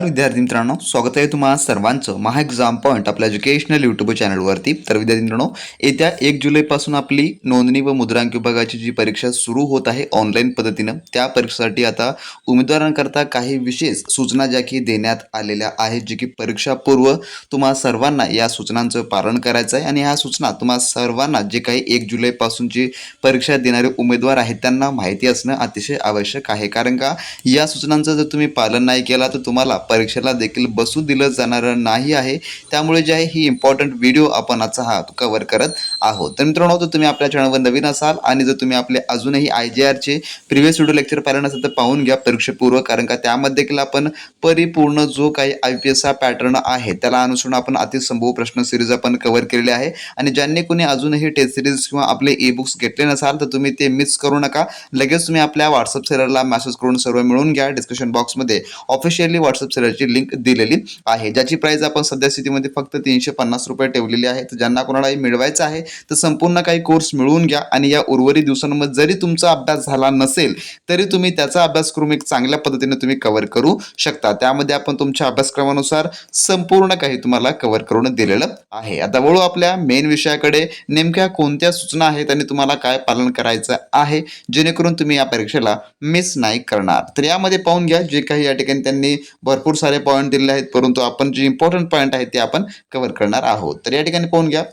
विद्यार्थी मित्रांनो स्वागत आहे तुम्हाला सर्वांचं महा एक्झाम पॉईंट आपल्या एज्युकेशनल यूट्यूब चॅनलवरती तर विद्यार्थी मित्रांनो येत्या एक जुलैपासून आपली नोंदणी व मुद्रांक विभागाची जी परीक्षा सुरू होत आहे ऑनलाईन पद्धतीनं त्या परीक्षेसाठी आता उमेदवारांकरता काही विशेष सूचना ज्या की देण्यात आलेल्या आहेत जे की परीक्षापूर्व तुम्हा सर्वांना या सूचनांचं पालन करायचं आहे. आणि ह्या सूचना तुम्हा सर्वांना जे काही एक जुलैपासूनची परीक्षा देणारे उमेदवार आहेत त्यांना माहिती असणं अतिशय आवश्यक आहे. कारण का या सूचनांचं जर तुम्ही पालन नाही केला तर तुम्हाला परीक्षेला देखील बसू दिलं जाणारं नाही आहे. त्यामुळे जे आहे ही इम्पॉर्टंट व्हिडिओ आपण आजचा हा कव्हर करत आहोत. तर मित्रांनो जर तुम्ही आपल्या चॅनलवर नवीन असाल आणि जर तुम्ही आपले अजूनही आय जी आरचे प्रिव्हियस व्हिडिओ लेक्चर पाहिलं नसेल तर पाहून घ्या परीक्षेपूर्व कारण का त्यामध्ये देखील आपण परिपूर्ण जो काही आय पी एसचा पॅटर्न आहे त्याला अनुसरून आपण अतिसंभव प्रश्न सिरीज आपण कव्हर केलेले आहे. आणि ज्यांनी कोणी अजूनही टेस्ट सिरीज किंवा आपले ई बुक्स घेतले नसाल तर तुम्ही ते मिस करू नका. लगेच तुम्ही आपल्या व्हॉट्सअप सेलरला मेसेज करून सर्व मिळून घ्या. डिस्क्रिप्शन बॉक्समध्ये ऑफिशियली व्हॉट्सअप सेलरची लिंक दिलेली आहे. ज्याची प्राइस आपण सध्या स्थितीमध्ये फक्त तीनशे पन्नास रुपये ठेवलेली आहे. तर ज्यांना कोणालाही मिळवायचं आहे तर संपूर्ण काही कोर्स मिळवून घ्या आणि या उर्वरित दिवसांमध्ये जरी तुमचा अभ्यास झाला नसेल तरी तुम्ही त्याचा अभ्यास करून एक चांगल्या पद्धतीने तुम्ही कव्हर करू शकता. त्यामध्ये आपण तुमच्या अभ्यासक्रमानुसार संपूर्ण काही तुम्हाला कव्हर करून दिलेलं आहे. आता वळू आपल्या मेन विषयाकडे. नेमक्या कोणत्या सूचना आहेत आणि तुम्हाला काय पालन करायचं आहे जेणेकरून तुम्ही या परीक्षेला मिस नाही करणार. तर यामध्ये पाहून घ्या. जे काही या ठिकाणी त्यांनी भरपूर सारे पॉईंट दिलेले आहेत परंतु आपण जे इम्पॉर्टंट पॉईंट आहेत ते आपण कव्हर करणार आहोत. तर या ठिकाणी पाहून घ्या.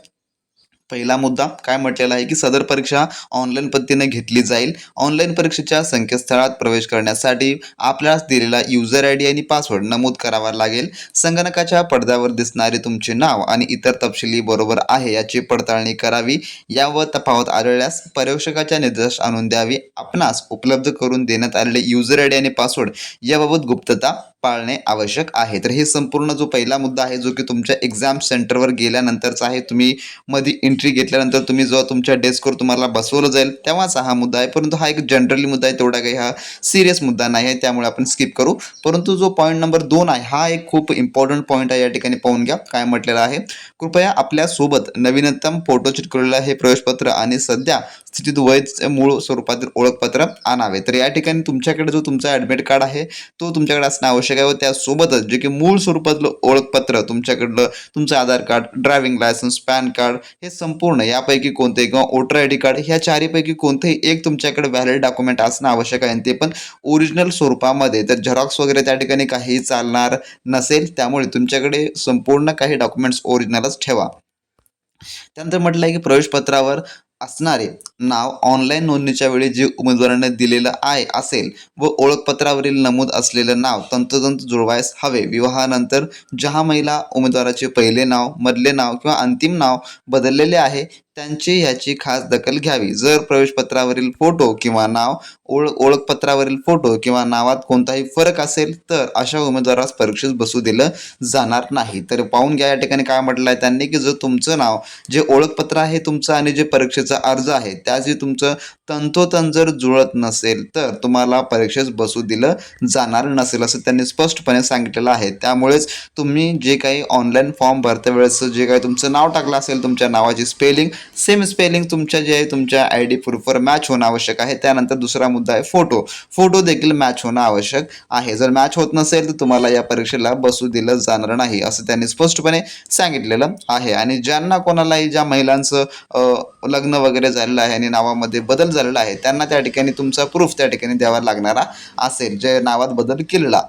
पहिला मुद्दा काय म्हटलेला आहे की सदर परीक्षा ऑनलाईन पद्धतीने घेतली जाईल. ऑनलाईन परीक्षेच्या संकेतस्थळात प्रवेश करण्यासाठी आपल्यास दिलेला युजर आय डी आणि पासवर्ड नमूद करावा लागेल. संगणकाच्या पडद्यावर दिसणारे तुमचे नाव आणि इतर तपशिली बरोबर आहे याची पडताळणी करावी. यावर तफावत आढळल्यास परीक्षकाच्या निर्देश आणून द्यावी. आपणास उपलब्ध करून देण्यात आलेले युजर आय डी आणि पासवर्ड याबाबत गुप्तता पाळणे आवश्यक आहे. तर हे संपूर्ण जो पहिला मुद्दा आहे जो की तुमच्या एक्झाम सेंटरवर गेल्यानंतरचा आहे तुम्ही मध्ये एंट्री घेतल्यानंतर तुम्ही जेव्हा तुमच्या डेस्कवर तुम्हाला बसवलं जाईल तेव्हाचा हा मुद्दा आहे. परंतु हा एक जनरली मुद्दा आहे तेवढा काही हा सिरियस मुद्दा नाही आहे त्यामुळे आपण स्किप करू. परंतु जो पॉईंट नंबर दोन आहे हा एक खूप इम्पॉर्टंट पॉईंट आहे या ठिकाणी पाहून घ्या काय म्हटलेलं आहे. कृपया आपल्यासोबत नवीनतम फोटो चिटकवलेलं हे प्रवेशपत्र आणि सध्या स्थितीत वैध मूळ स्वरूपातील ओळखपत्र आणावे. तर या ठिकाणी तुमच्याकडे जो तुमचा ॲडमिट कार्ड आहे तो तुमच्याकडे असणं आवश्यक आहे व त्यासोबतच जे की मूळ स्वरूपातलं ओळखपत्र तुमच्याकडलं तुमचं Aadhaar card driving licence PAN card हे संपूर्ण यापैकी कोणते किंवा वोटर आय डी कार्ड ह्या चारीपैकी कोणतेही एक तुमच्याकडे व्हॅलिड डॉक्युमेंट असणं आवश्यक आहे. ते पण ओरिजिनल स्वरूपामध्ये. तर झेरॉक्स वगैरे त्या ठिकाणी काही चालणार नसेल त्यामुळे तुमच्याकडे संपूर्ण काही डॉक्युमेंट्स ओरिजिनलच ठेवा. त्यानंतर म्हटलं आहे की प्रवेशपत्रावर असणारे नाव ऑनलाईन नोंदणीच्या वेळी जे उमेदवाराने दिलेलं आहे असेल व ओळखपत्रावरील नमूद असलेलं नाव तंतोतंत जुळवायस हवे. विवाहानंतर ज्या महिला उमेदवाराचे पहिले नाव मधले नाव किंवा अंतिम नाव बदललेले आहे. त्यांची ह्याची खास दखल घ्यावी. जर प्रवेशपत्रावरील फोटो किंवा नाव ओळ ओळखपत्रावरील फोटो किंवा नावात कोणताही फरक असेल तर अशा उमेदवारास परीक्षेत बसू दिलं जाणार नाही. तर पाहून घ्या या ठिकाणी काय म्हटलं आहे त्यांनी की जर तुमचं नाव जे ओळखपत्र आहे तुमचं आणि जे परीक्षेचा अर्ज आहे त्या जे तुमचं तंतोतंत जर जुळत नसेल तर तुम्हाला परीक्षेस बसू दिलं जाणार नसेल असं त्यांनी स्पष्टपणे सांगितलेलं आहे. त्यामुळेच तुम्ही जे काही ऑनलाईन फॉर्म भरत्या वेळेस जे काही तुमचं नाव टाकलं असेल तुमच्या नावाची स्पेलिंग सेम स्पेलिंग तुमच्या जे आहे तुमच्या आय डी प्रूफवर मॅच होणं आवश्यक आहे. त्यानंतर दुसरा मुद्दा आहे फोटो फोटो देखील मॅच होणं आवश्यक आहे. जर मॅच होत नसेल तर तुम्हाला या परीक्षेला बसू दिलं जाणार नाही असं त्यांनी स्पष्टपणे सांगितलेलं आहे. आणि ज्यांना कोणालाही ज्या महिलांचं लग्न वगैरे झालेलं आहे आणि नावामध्ये बदल झालेला आहे त्यांना त्या ठिकाणी तुमचा प्रूफ त्या ठिकाणी द्यावा लागणारा असेल जे नावात बदल केलेला.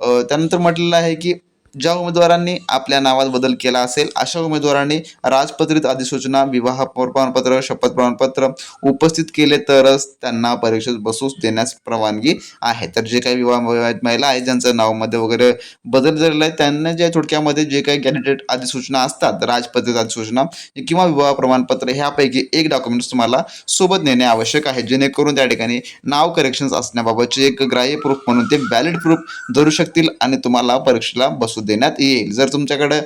त्यानंतर म्हटलेलं आहे की ज्या उमेदवारांनी आपल्या नावात बदल केला असेल अशा उमेदवारांनी राजपत्रित अधिसूचना विवाह प्रमाणपत्र शपथ प्रमाणपत्र उपस्थित केले तरच त्यांना परीक्षेत बसूस देण्यास परवानगी आहे. तर जे काही विवाह महिला आहेत ज्यांचं नावामध्ये वगैरे बदल झालेला आहे त्यांना ज्या थोडक्यामध्ये जे काही कॅन्डिडेट अधिसूचना असतात राजपत्रित अधिसूचना किंवा विवाह प्रमाणपत्र ह्यापैकी एक डॉक्युमेंट्स तुम्हाला सोबत नेणे आवश्यक आहे. जेणेकरून त्या ठिकाणी नाव करेक्शन्स असण्याबाबतचे एक ग्राह्य प्रूफ म्हणून ते व्हॅलिड प्रूफ धरू शकतील आणि तुम्हाला परीक्षेला बसू देण्यात येईल. जर तुमच्याकडं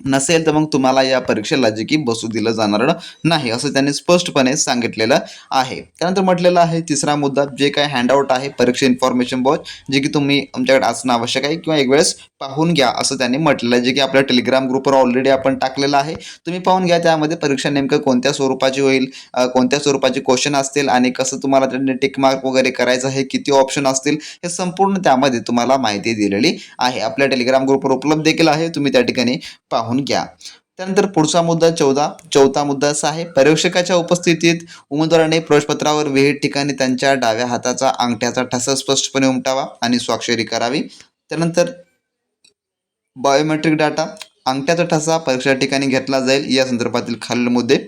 नसेल तर मग तुम्हाला या परीक्षेला जे की बसू दिलं जाणार नाही असं त्यांनी स्पष्टपणे सांगितलेलं आहे. त्यानंतर म्हटलेलं आहे तिसरा मुद्दा जे काय हँडआउट आहे परीक्षा इन्फॉर्मेशन बॉच जे की तुम्ही आमच्याकडे असणं आवश्यक आहे किंवा एक वेळेस पाहून घ्या असं त्यांनी म्हटलेलं आहे. जे की आपल्या टेलिग्राम ग्रुपवर ऑलरेडी आपण टाकलेलं आहे. तुम्ही पाहून घ्या त्यामध्ये परीक्षा नेमकं कोणत्या स्वरूपाची होईल कोणत्या स्वरूपाचे क्वेश्चन असतील आणि कसं तुम्हाला त्यांनी टिकमार्क वगैरे करायचं आहे किती ऑप्शन असतील हे संपूर्ण त्यामध्ये तुम्हाला माहिती दिलेली आहे. आपल्या टेलिग्राम ग्रुपवर उपलब्ध देखील आहे तुम्ही त्या ठिकाणी पाहून घ्या. त्यानंतर पुढचा मुद्दा चौदा चौथा मुद्दा असा आहे परीक्षकाच्या उपस्थितीत उमेदवाराने प्रवेशपत्रावर विहित ठिकाणी त्यांच्या डाव्या हाताचा अंगठ्याचा ठसा स्पष्टपणे उमटावा आणि स्वाक्षरी करावी. त्यानंतर बायोमेट्रिक डाटा अंगठ्याचा ठसा परीक्षा ठिकाणी घेतला जाईल या संदर्भातील खालील मुद्दे.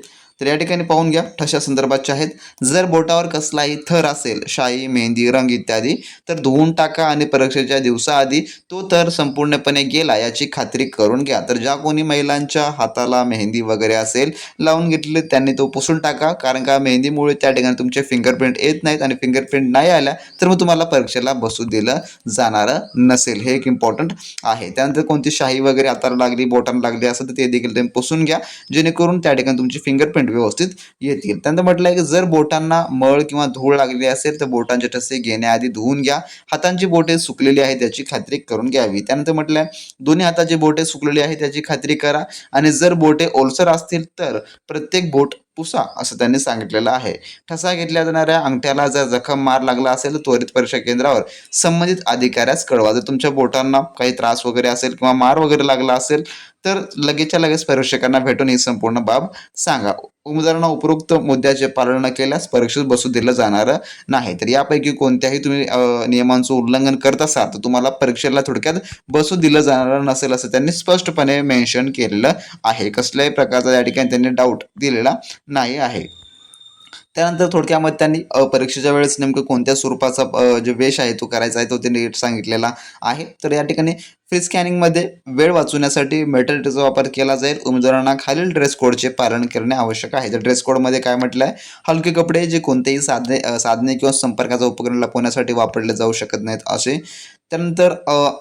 तर या ठिकाणी पाहून घ्या ठशा संदर्भाच्या आहेत जर बोटावर कसलाही थर असेल शाई मेहंदी रंग इत्यादी तर धुवून टाका आणि परीक्षेच्या दिवसाआधी तो थर संपूर्णपणे गेला याची खात्री करून घ्या. तर ज्या कोणी महिलांच्या हाताला मेहंदी वगैरे असेल लावून घेतले त्यांनी तो पुसून टाका कारण का मेहंदीमुळे त्या ठिकाणी तुमचे फिंगरप्रिंट येत नाहीत आणि फिंगरप्रिंट नाही आल्या तर मग तुम्हाला परीक्षेला बसू दिलं जाणारं नसेल. हे एक इम्पॉर्टंट आहे. त्यानंतर कोणती शाही वगैरे हाताला लागली बोटांना लागली असेल तर ते देखील तुम्ही पुसून घ्या जेणेकरून त्या ठिकाणी तुमची फिंगरप्रिंट व्यवस्थित येतील. त्यानंतर म्हटलं आहे की जर बोटांना मळ किंवा धूळ लागली असेल तर बोटांचे ठसे घेण्याआधी धुवून घ्या. हातांची बोटे सुकलेली आहेत याची खात्री करून घ्यावी. त्यानंतर म्हटलं आहे दोन्ही हाताची बोटे सुकलेली आहेत याची खात्री करा. आणि जर बोटे ओलसर असतील तर प्रत्येक बोट पुसा असं त्यांनी सांगितलेलं आहे. ठसा घेतल्या जाणाऱ्या अंगठ्याला जर जखम मार लागला असेल तर त्वरित परीक्षा केंद्रावर संबंधित अधिकाऱ्यास कळवा. जर तुमच्या बोटांना काही त्रास वगैरे असेल किंवा मार वगैरे लागला असेल तर लगेचच्या लगेच परीक्षकांना भेटून ही संपूर्ण बाब सांगा. उमेदवारांना उपरोक्त मुद्द्याचे पालन न केल्यास परीक्षेत बसू दिलं जाणार नाही. तर यापैकी कोणत्याही तुम्ही नियमांचं उल्लंघन करत असाल तर तुम्हाला परीक्षेला थोडक्यात बसू दिलं जाणार नसेल असं त्यांनी स्पष्टपणे मेन्शन केलेलं आहे. कसल्याही प्रकारचा या ठिकाणी त्यांनी डाऊट दिलेला नाही आहे. त्यानंतर थोडक्यामध्ये त्यांनी परीक्षेच्या वेळेस नेमकं कोणत्या स्वरूपाचा जे वेश आहे तो करायचा आहे तो त्यांनी सांगितलेला आहे. तर या ठिकाणी फ्री स्कॅनिंगमध्ये वेळ वाचवण्यासाठी मेटलचा वापर केला जाईल. उमेदवारांना खालील ड्रेस कोडचे पालन करणे आवश्यक आहे. तर ड्रेस कोडमध्ये काय म्हटलं आहे हलके कपडे जे कोणतेही साधने साधने किंवा संपर्काचा उपकरण लपवण्यासाठी वापरले जाऊ शकत नाहीत असे त्यानंतर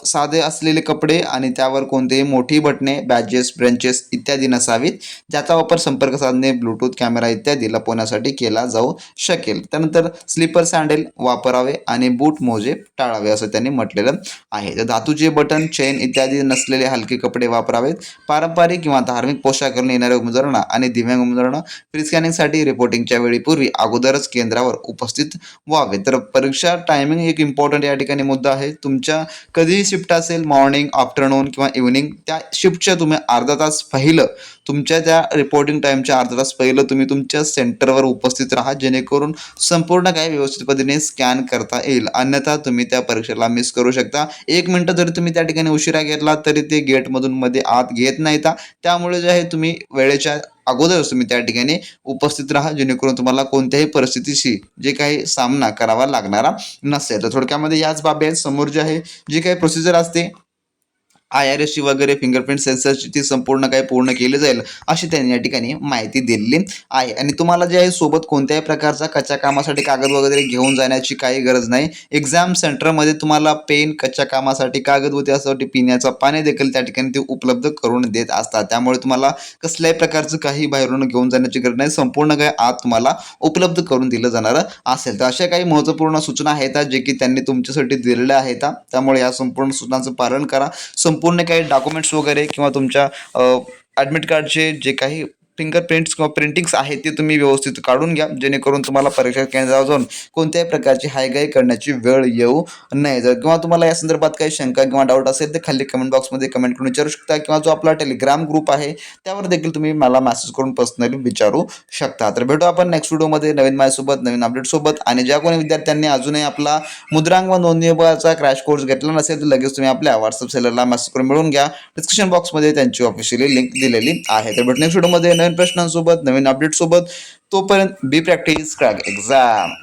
साधे असलेले कपडे आणि त्यावर कोणतेही मोठी बटणे बॅजेस ब्रँचेस इत्यादी नसावीत ज्याचा वापर संपर्क साधने ब्लूटूथ कॅमेरा इत्यादी लपवण्यासाठी केला जाऊ शकेल. त्यानंतर स्लीपर सँडेल वापरावे आणि बूट मोजे टाळावे असं त्यांनी म्हटलेलं आहे. तर धातूचे बटन चेन इत्यादी नसलेले हलके कपडे वापरावेत. पारंपरिक किंवा धार्मिक पोशाख करून येणाऱ्या उमेदवारांना आणि दिव्यांग उमेदवारांना फ्री स्कॅनिंगसाठी रिपोर्टिंगच्या वेळीपूर्वी अगोदरच केंद्रावर उपस्थित व्हावे. तर परीक्षा टायमिंग एक इम्पॉर्टंट या ठिकाणी मुद्दा आहे. तुमच्या कधीही शिफ्ट असेल मॉर्निंग आफ्टरनून किंवा इव्हनिंग त्या शिफ्टच्या तुम्ही अर्धा तास पहिलं तुमच्या त्या रिपोर्टिंग टाईमच्या अर्धा तास पहिलं तुम्ही तुमच्या सेंटरवर उपस्थित राहा जेणेकरून संपूर्ण काही व्यवस्थित पद्धतीने स्कॅन करता येईल. अन्यथा तुम्ही त्या परीक्षेला मिस करू शकता. एक मिनटं जरी तुम्ही त्या ठिकाणी उशिरा घेतला तरी ते गेटमधून मध्ये आत घेत नाही त्यामुळे जे आहे तुम्ही वेळेच्या अगोदरच तुम्ही त्या ठिकाणी उपस्थित राहा जेणेकरून तुम्हाला कोणत्याही परिस्थितीशी जे काही सामना करावा लागणारा नसेल. तर थोडक्यामध्ये याच बाबी आहेत. समोर जे आहे जी काही प्रोसिजर असते आय आर एसची वगैरे फिंगरप्रिंट सेन्सरची ती संपूर्ण काही पूर्ण केली जाईल अशी त्यांनी या ठिकाणी माहिती दिलेली आहे. आणि तुम्हाला जे आहे सोबत कोणत्याही प्रकारचा कच्च्या कामासाठी कागद वगैरे घेऊन जाण्याची काही गरज नाही. एक्झाम सेंटरमध्ये तुम्हाला पेन कच्च्या कामासाठी कागद व त्यासाठी पिण्याचं पाणी देखील त्या ठिकाणी ते उपलब्ध करून देत असतात. त्यामुळे तुम्हाला कसल्याही प्रकारचं काही बाहेरून घेऊन जाण्याची गरज नाही. संपूर्ण काही आत तुम्हाला उपलब्ध करून दिलं जाणार असेल. तर अशा काही महत्त्वपूर्ण सूचना आहेत जे की त्यांनी तुमच्यासाठी दिलेल्या आहेत. त्यामुळे या संपूर्ण सूचनांचं पालन करा. संपूर्ण काही डॉक्युमेंट्स वगैरे किंवा तुमच्या ॲडमिट कार्डचे जे काही फिंगरप्रिंट्स किंवा प्रिंटिंग्स आहेत ते तुम्ही व्यवस्थित काढून घ्या. जेणेकरून तुम्हाला परीक्षा केंद्रावर जाऊन कोणत्याही प्रकारची हायगाई करण्याची वेळ येऊ नये. जर किंवा तुम्हाला या संदर्भात काही शंका किंवा डाऊट असेल तर खाली कमेंट बॉक्समध्ये कमेंट करून विचारू शकता किंवा जो आपला टेलिग्राम ग्रुप आहे त्यावर देखील तुम्ही मला मेसेज करून पर्सनली विचारू शकता. तर भेटू आपण नेक्स्ट व्हिडिओमध्ये नवीन माझ्यासोबत नवीन अपडेटसोबत आणि ज्या कोणी विद्यार्थ्यांनी अजूनही आपला मुद्रांक व नोंदणीचा क्रॅश कोर्स घेतला नसेल तर लगेच तुम्ही आपल्या व्हॉट्सअप सेलरला मेसेज करून मिळून घ्या. डिस्क्रिप्शन बॉक्समध्ये त्यांची ऑफिशियली लिंक दिलेली आहे. तर भेटू नेक्स्ट व्हिडिओमध्ये नवीन प्रश्नांसोबत नवीन अपडेटसोबत तोपर्यंत बी प्रॅक्टिस क्रॅक एक्झाम